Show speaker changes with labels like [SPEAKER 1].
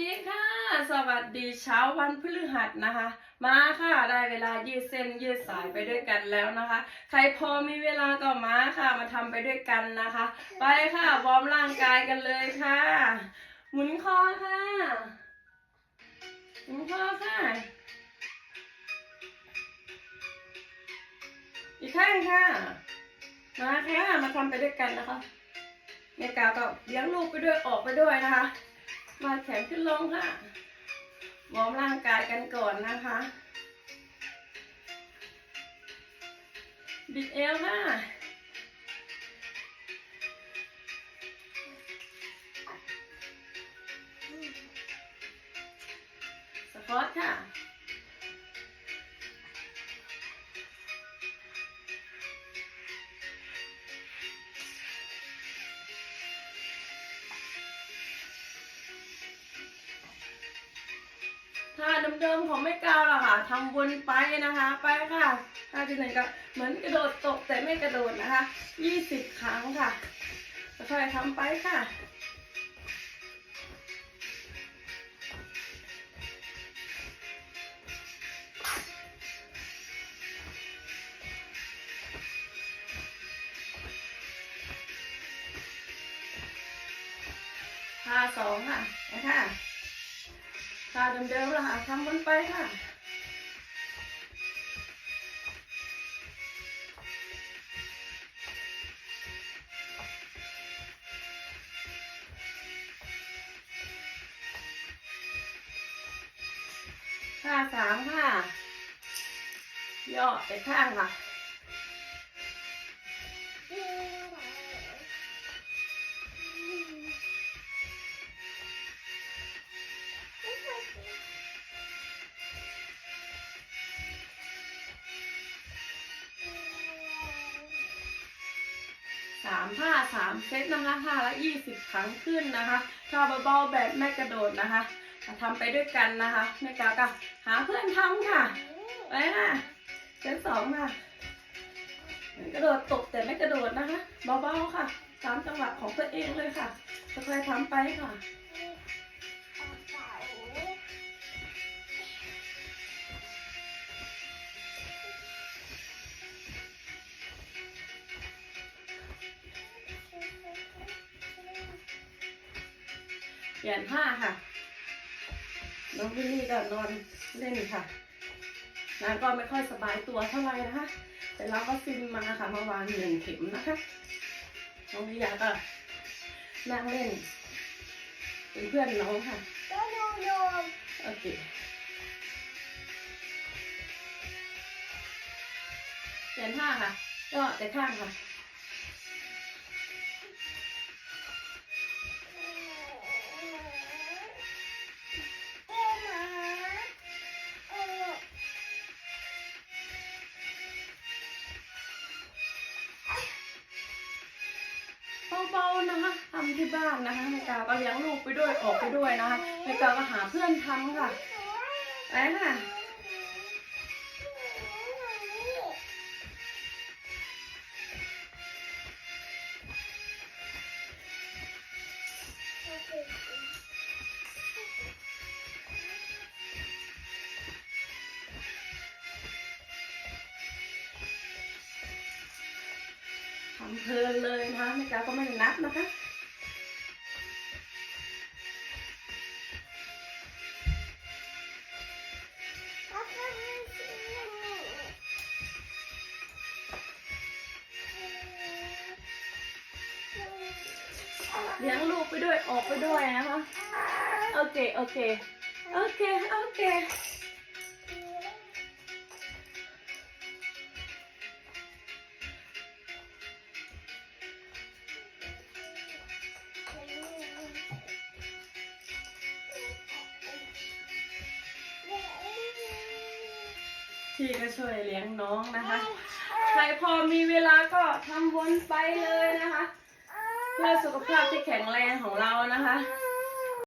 [SPEAKER 1] ดีค่ะ สวัสดีเช้าวันพฤหัสนะคะ มาค่ะได้เวลายืดเส้นยืดสายไปด้วยกันแล้วนะคะ ใครพอมีเวลาก็มาค่ะ มาทำไปด้วยกันนะคะ ไปค่ะวอร์มร่างกายกันเลยค่ะ หมุนคอค่ะหมุนคอค่ะ อีกข้างค่ะ มาค่ะมาทำไปด้วยกันนะคะเมกาก็เลี้ยงลูกไปด้วยออกไปด้วยนะคะ มาแขนขึ้นลงค่ะวอร์มร่างกายกันก่อนนะคะ บิดเอวค่ะสควอตค่ะ ท่าเดิมๆของไม่กาวละค่ะทำวนไปนะคะ ไปค่ะท่าที่หนก็เหมือนกระโดดตกแต่ไม่กระโดดนะคะยี่สิบครั้งค่ะค่อยๆทำไปค่ะท่าสองค่ะนะคะ ท่าเดิมๆละค่ะทำวนไปค่ะท่าสามค่ะ ย่อไปข้างค่ะามท่าสามเซตนะคะท่าละยี่สิบครั้งขึ้นนะคะท่าเบาๆแบบไม่กระโดดนะคะทำไปด้วยกันนะคะแม่กาก็หาเพื่อนทำค่ะไปค่ะเซตสองค่ะกระโดดตกแต่ไม่กระโดดนะคะเบาๆค่ะตามจังหวะของตัวเองเลยค่ะค่อยๆทำไปค่ะ เปลี่ยนท่าค่ะ น้องวินนี่ก็นอนเล่นค่ะนางก็ไม่ค่อยสบายตัวเท่าไหร่นะคะ แต่เราก็ซิมมาค่ะเมื่อวานหนึ่งเข็มนะคะน้องวิยาก็นั่งเล่นเป็นเพื่อนน้องค่ะโอเคเปลี่ยนท่าค่ะ ก็แต่ข้างค่ะ ทำที่บ้านนะคะแม่กาก็เลี้ยงลูกไปด้วยออกไปด้วยนะคะแม่กาก็หาเพื่อนทำค่ะไปค่ะทำเพลินเลยนะคะแม่กาก็ไม่ได้นับนะคะ เลี้ยงลูกไปด้วยออกไปด้วยนะคะโอเคโอเคโอเคโอเคพี่ก็ช่วยเลี้ยงน้องนะคะ ใครพอมีเวลาก็ทำวนไปเลยนะคะ เพื่อสุขภาพที่แข็งแรงของเรานะคะ